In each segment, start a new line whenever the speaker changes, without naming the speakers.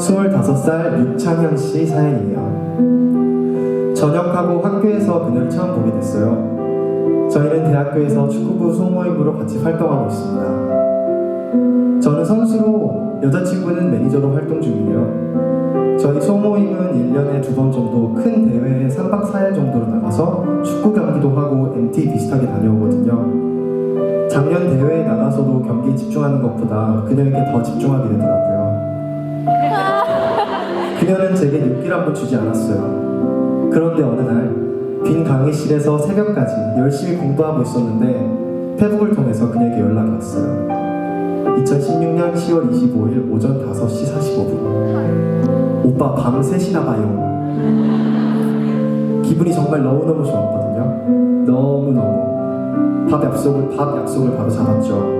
25살 육창현 씨 사연이에요. 전역하고 학교에서 그녀를 처음 보게 됐어요. 저희는 대학교에서 축구부 소모임으로 같이 활동하고 있습니다. 저는 선수로 여자친구는 매니저로 활동 중이에요. 저희 소모임은 1년에 두 번 정도 큰 대회에 3박 4일 정도로 나가서 축구 경기도 하고 MT 비슷하게 다녀오거든요. 작년 대회에 나가서도 경기에 집중하는 것보다 그녀에게 더 집중하게 되더라고요. 그녀는 제게 눈길 한번 주지 않았어요. 그런데 어느 날 빈 강의실에서 새벽까지 열심히 공부하고 있었는데 페북을 통해서 그녀에게 연락이 왔어요. 2016년 10월 25일 오전 5시 45분. 오빠 밤 3시나 봐요. 기분이 정말 너무너무 좋았거든요. 너무너무. 밥 약속을, 밥 약속을 바로 잡았죠.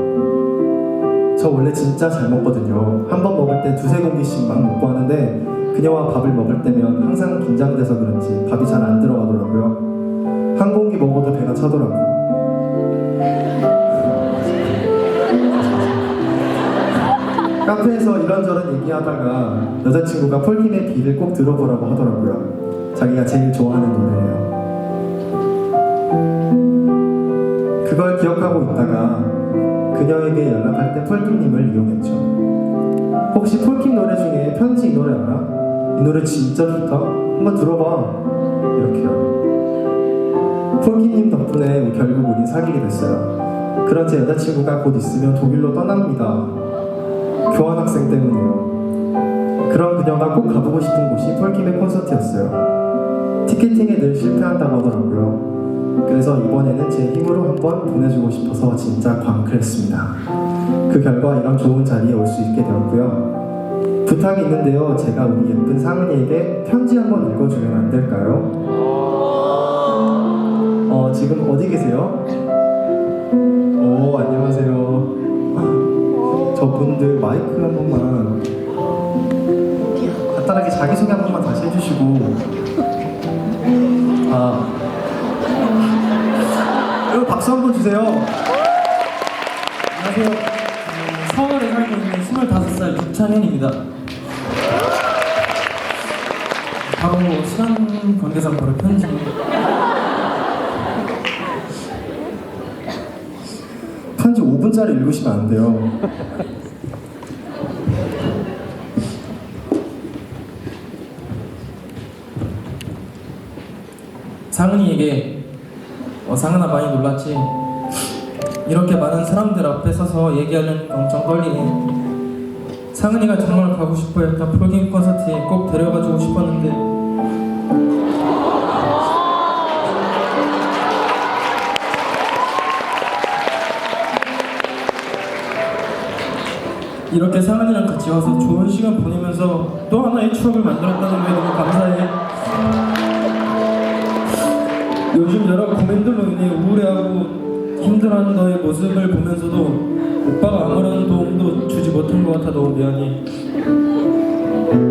저 원래 진짜 잘 먹거든요. 한 번 먹을 때 두세 공기씩 막 먹고 하는데 그녀와 밥을 먹을 때면 항상 긴장돼서 그런지 밥이 잘 안 들어가더라고요. 한 공기 먹어도 배가 차더라고요. 카페에서 이런저런 얘기하다가 여자친구가 폴킴의 비를 꼭 들어보라고 하더라고요. 자기가 제일 좋아하는 노래예요. 그걸 기억하고 있다가 그녀에게 연락할 때 폴킴님을 이용했죠. 혹시 폴킴 노래 중에 편지 이 노래 알아? 이 노래 진짜 좋다. 한번 들어봐. 이렇게요. 폴킴님 덕분에 결국 우린 사귀게 됐어요. 그런 제 여자친구가 곧 있으면 독일로 떠납니다. 교환학생 때문에요. 그런 그녀가 꼭 가보고 싶은 곳이 폴킴의 콘서트였어요. 티켓팅에 늘 실패한다고 하더라고요. 그래서 이번에는 제 힘으로 한번 보내주고 싶어서 진짜 광클했습니다. 그 결과 이런 좋은 자리에 올 수 있게 되었고요. 부탁이 있는데요. 제가 우리 예쁜 상은이에게 편지 한번 읽어주면 안 될까요? 어, 지금 어디 계세요? 오, 안녕하세요. 저분들 마이크 한 번만 간단하게 자기소개 한 번만 다시 해주시고 아 여러분 박수 한 번 주세요
안녕하세요. 음, 서울에 살고 있는 25살 육창현입니다. 바로 시간 관계상 바로 편지.
편지 5분짜리 읽으시면 안 돼요
상은이에게 어, 상은아 많이 놀랐지? 이렇게 많은 사람들 앞에 서서 얘기하려니 엄청 떨리네. 상은이가 정말 가고 싶어 했던 프로게임 콘서트에 꼭 데려가주고 싶었는데 이렇게 상은이랑 같이 와서 좋은 시간 보내면서 또 하나의 추억을 만들었다는 게 너무 감사해. 요즘 여러 고민들로 인해 우울해하고 힘들어하는 너의 모습을 보면서도 오빠가 아무런 도움도 주지 못한 것 같아 너무 미안해.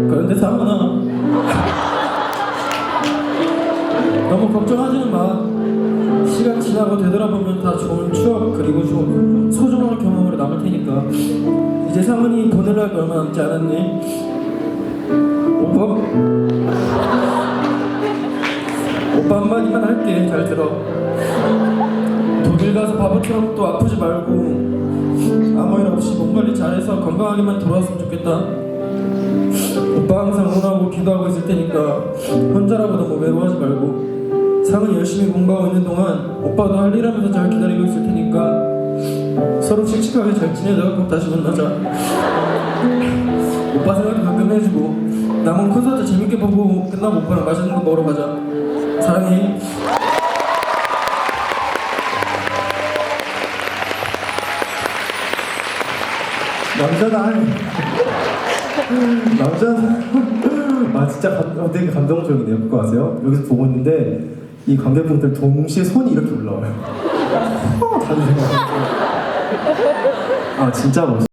그런데 상은아 너무 걱정하지는 마. 시간 지나고 되돌아보면 다 좋은 추억 그리고 좋은 소중한 경험으 테니까. 이제 보낼 날도 얼마 남지 않았네. 오빠? 오빠 한마디만 할게. 잘 들어. 독일 가서 바보처럼 또 아프지 말고 아무 일 없이 몸 관리 잘해서 건강하게만 돌아왔으면 좋겠다. 오빠 항상 응원하고 기도하고 있을 테니까 혼자라고 너무 외로워하지 말고. 상은 열심히 공부하고 있는 동안 오빠도 할 일 하면서 잘 기다리고 있을 테니까 서로 씩씩하게 잘 지내다가 꼭 다시 만나자. 오빠 생각도 가끔 해주고. 남은 콘서트 재밌게 보고 끝나고 오빠랑 맛있는 거 먹으러 가자. 사랑해.
남자다. 남자다 아 진짜 감, 어, 되게 감동적이네요. 그거 아세요? 여기서 보고 있는데 이 관객분들 동시에 손이 이렇게 올라와요. 다들 생각하고 아 진짜 멋있